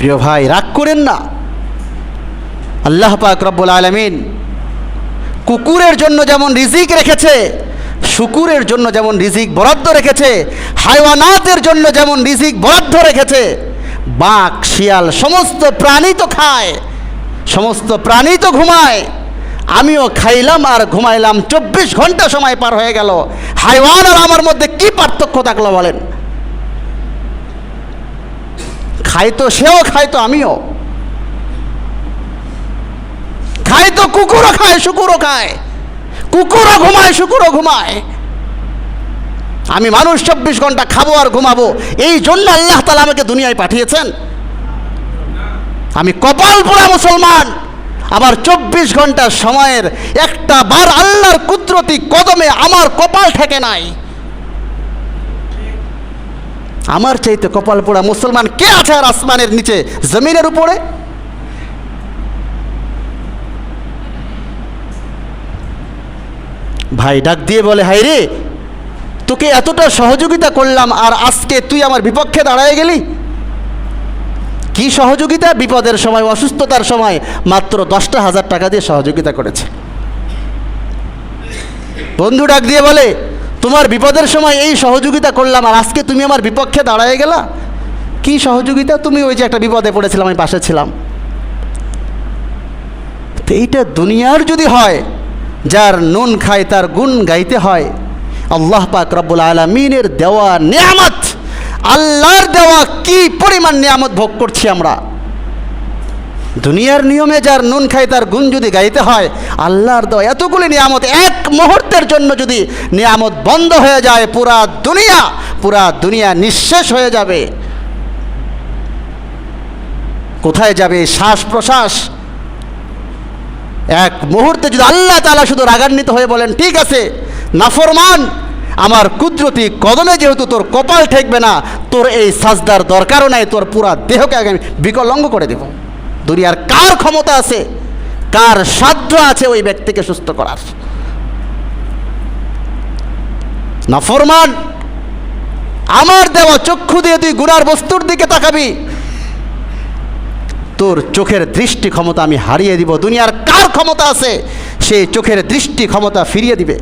প্রিয় ভাই, রাগ করেন না। আল্লাহ পাক রব্বুল আলমিন কুকুরের জন্য যেমন রিজিক রেখেছে, শুকুরের জন্য যেমন রিজিক বরাদ্দ রেখেছে, হাইওয়ানাতের জন্য যেমন রিজিক বরাদ্দ রেখেছে, বাঘ, শিয়াল, সমস্ত প্রাণী তো খায়, সমস্ত প্রাণী তো ঘুমায়। আমিও খাইলাম আর ঘুমাইলাম, চব্বিশ ঘণ্টা সময় পার হয়ে গেল। হাইওয়ান আর আমার মধ্যে কি পার্থক্য থাকল বলেন? খাই তো সেও খায় তো আমিও। খায় তো কুকুরও খায়, শুকুরও খায়। কুকুরও ঘুমায়, শুকুরও ঘুমায়। আমি মানুষ চব্বিশ ঘণ্টা খাব আর ঘুমাবো। এই জন্য আল্লাহ তালা আমাকে দুনিয়ায় পাঠিয়েছেন। আমি কপাল পোড়া মুসলমান। আবার চব্বিশ ঘণ্টা সময়ের একটা বার আল্লাহর কুদরতি কদমে আমার কপাল ঠেকে নাই। আমার চাইতে কপাল পোড়া মুসলমান কে আছে আর আসমানের নিচে? জমিনের উপরে? ভাই ডাক দিয়ে বলে হাই রে, তোকে এতটা সহযোগিতা করলাম আর আজকে তুই আমার বিপক্ষে দাঁড়ায় গেলি? কি সহযোগিতা? বিপদের সময়, অসুস্থতার সময় মাত্র দশটা হাজার টাকা দিয়ে সহযোগিতা করেছে। বন্ধু ডাক দিয়ে বলে তোমার বিপদের সময় এই সহযোগিতা করলাম আর আজকে তুমি আমার বিপক্ষে দাঁড়ায় গেলা? কি সহযোগিতা? তুমি ওই যে একটা বিপদে পড়েছিলাম, আমি পাশে ছিলাম। এইটা দুনিয়ার যদি হয়, যার নুন খায় তার গুণ গাইতে হয়, আল্লাহ পাক রব্বুল আলমিনের দেওয়া নিয়ামত, আল্লাহর দেওয়া কি পরিমাণ নিয়ামত ভোগ করছি আমরা? দুনিয়ার নিয়মে যার নুন খায়, তার গুণ যদি গাইতে হয়, আল্লাহর দেওয়া এতগুলি নিয়ামত এক মুহূর্তের জন্য যদি নিয়ামত বন্ধ হয়ে যায়, পুরা দুনিয়া পুরা দুনিয়া নিঃশেষ হয়ে যাবে। কোথায় যাবে শ্বাস প্রশ্বাস? এক মুহূর্তে যদি আল্লাহ তালা শুধু রাগান্বিত হয়ে বলেন, ঠিক আছে, নাফরমান, আমার কুদরতি কদমে যেহেতু তোর কপাল ঠেকবে না, তোর এই সাজদার দরকারও নাই, তোর পুরা দেহকে আগে আমি বিকলঙ্গ করে দেব। দুনিয়ার কার ক্ষমতা আছে? কার সাধ্য আছে ওই ব্যক্তিকে সুস্থ করার? নাফরমান আমার দেওয়া চক্ষু দিয়ে তুই গুনার বস্তুর দিকে তাকাবি। তোর চোখের দৃষ্টি ক্ষমতা আমি হারিয়ে দিব, দুনিয়ার কার ক্ষমতা আছে সে চোখের দৃষ্টি ক্ষমতা ফিরিয়ে দিবে।